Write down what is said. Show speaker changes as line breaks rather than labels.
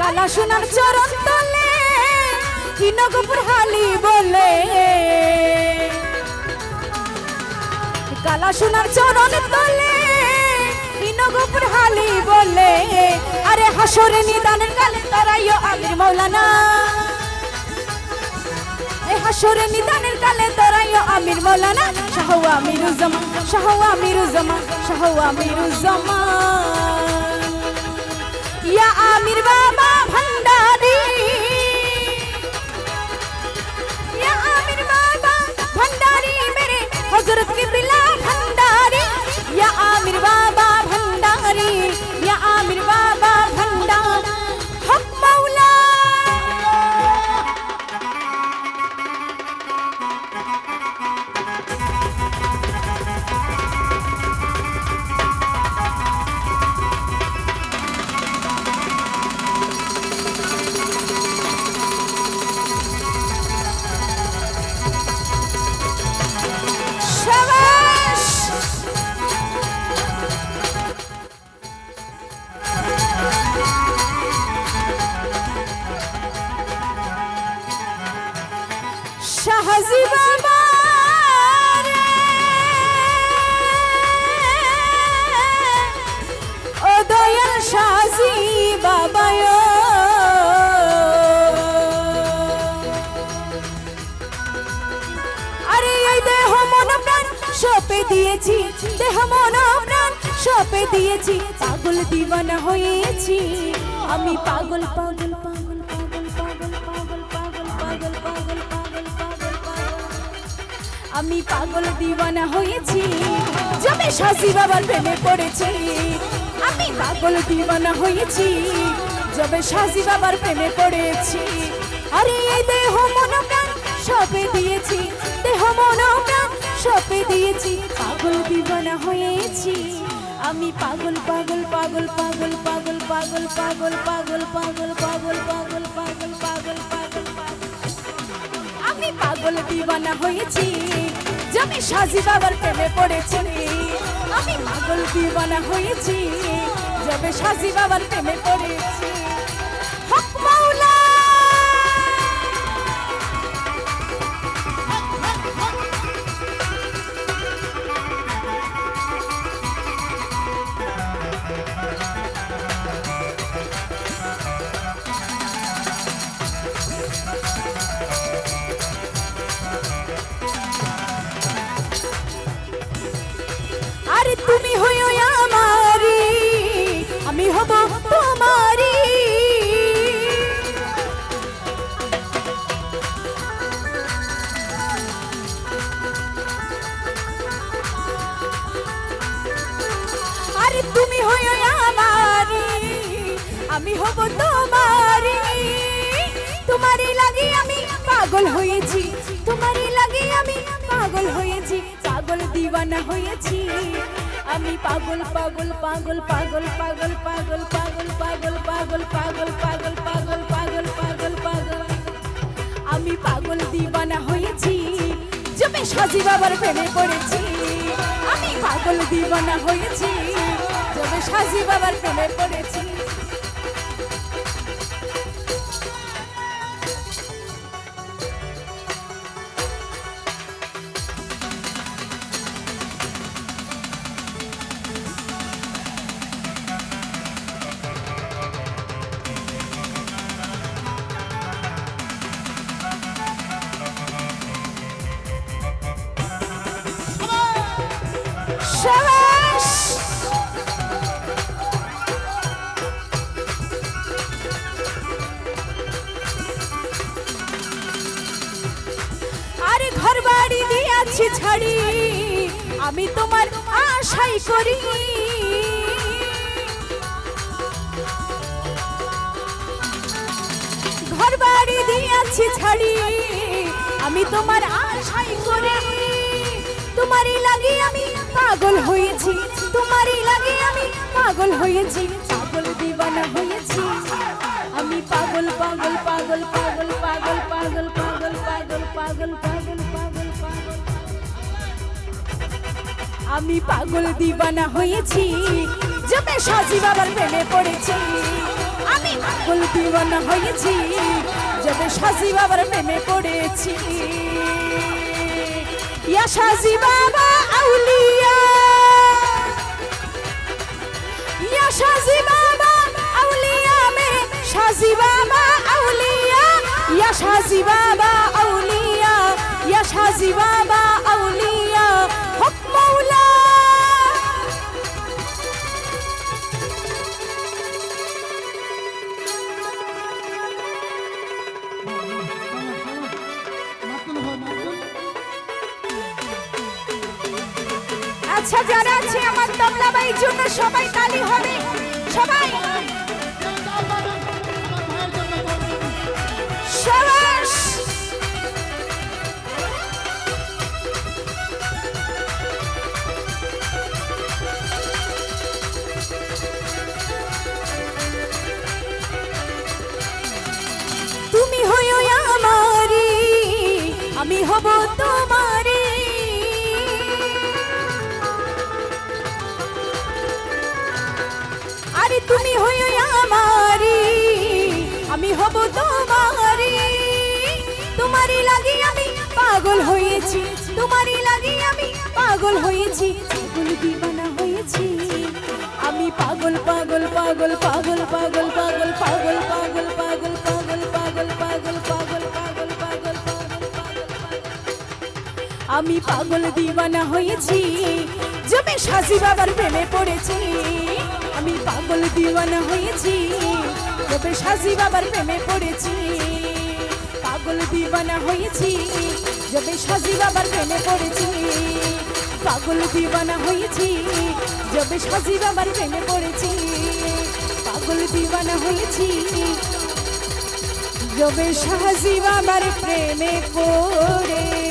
কালা সোনার চরণ তলে কি নগপুর হালি বলে। কালা সোনার চরণ তলে কি নগপুর হালি বলে। আরে হাসরে নিদানের কালে তারাইও আমির মৌলানা। হাসরে নিদানের কালে তারাইও আমির মৌলানা। শাহ আমিরুজ্জামান শাহ আমিরুজ্জামান শাহ আমিরুজ্জামান সপে দিয়েছি দেহ মন প্রাণ সপে দিয়েছি পাগল দিওয়ানা হয়েছি আমি পাগল পাগল পাগল পাগল পাগল পাগল পাগল পাগল পাগল পাগল পাগল পাগল আমি পাগল দিওয়ানা হয়েছি যবে সাজি বাবার প্রেমে পড়েছি আমি পাগল দিওয়ানা হয়েছি যবে সাজি বাবার প্রেমে পড়েছি আরে দেহ মন প্রাণ সপে দিয়েছি দেহ মন প্রাণ সপে দিয়েছি পাগল দিবানা হয়েছি আমি পাগল পাগল পাগল পাগল পাগল পাগল পাগল পাগল পাগল পাগল পাগল পাগল পাগল পাগল আমি পাগল দিওয়ানা হয়েছি জমি সাজি বাবার প্রেমে পড়েছি আমি পাগল দিবানা হয়েছি যবে সাজি বাবার প্রেমে পড়েছি তুমি হইও আমারি, আমি হব তোমারি। আরে তুমি হইও আমারি, আমি হব তোমারি। তোমারই লাগি আমি পাগল হয়েছি, তোমারই লাগি আমি পাগল হয়েছি, পাগল দিওয়ানা হয়েছি। আমি পাগল পাগল পাগল পাগল পাগল পাগল পাগল পাগল পাগল পাগল পাগল পাগল পাগল পাগল পাগল আমি পাগল দিবানা হয়েছি জমে সাজি বাবার প্রেমে পড়েছি আমি পাগল দিবানা হয়েছি জমে সাজি বাবার প্রেমে পড়েছি সাবাস আরে ঘর বাড়ি দিয়াছি ছাড়ি, আমি তোমার আশাই করি। ঘর বাড়ি দিয়াছি ছাড়ি, আমি তোমার আশাই করি। তোমারই লাগে আমি পাগল হয়েছি তোমারই লাগে আমি পাগল হয়েছি পাগল দিবানা হয়েছি আমি পাগল পাগল পাগল পাগল পাগল পাগল পাগল পাগল পাগল পাগল পাগল পাগল আমি পাগল দিবানা হয়েছি যবে সাজি বাবার প্রেমে পড়েছি আমি পাগল দিওয়ানা হয়েছি যবে সাজি বাবার প্রেমে পড়েছি يا شازي بابا أولياء. يا شازي بابا أولياء من شازي بابا أولياء. يا شازي بابا أولياء. يا شازي بابا আচ্ছা যারা আছে আমার তবলাবাইর জন্য, সবাই তালি হবে। সবাই। তুমি হইও আমারি আমি হব তোমারি তুমি হইও আমারি আমি হব তোমারি তোমারই লাগি আমি পাগল হয়েছি তোমারই লাগি আমি পাগল হয়েছি পাগল দিবানা হয়েছি আমি পাগল পাগল পাগল পাগল পাগল পাগল পাগল পাগল পাগল পাগল পাগল পাগল আমি পাগল দিবানা হয়েছি। জমে সাজি বাবার প্রেমে পড়েছি। আমি পাগল দিওয়ানা হয়েছি। তবে সাজি বাবার প্রেমে পড়েছি। পাগল দিওয়ানা হয়েছি। যবে সাজি বাবার প্রেমে পড়েছি। পাগল দিওয়ানা হয়েছি। যবে সাজি বাবার প্রেমে পড়েছি। পাগল দিওয়ানা হয়েছি। যবে সাজি বাবার প্রেমে পড়ে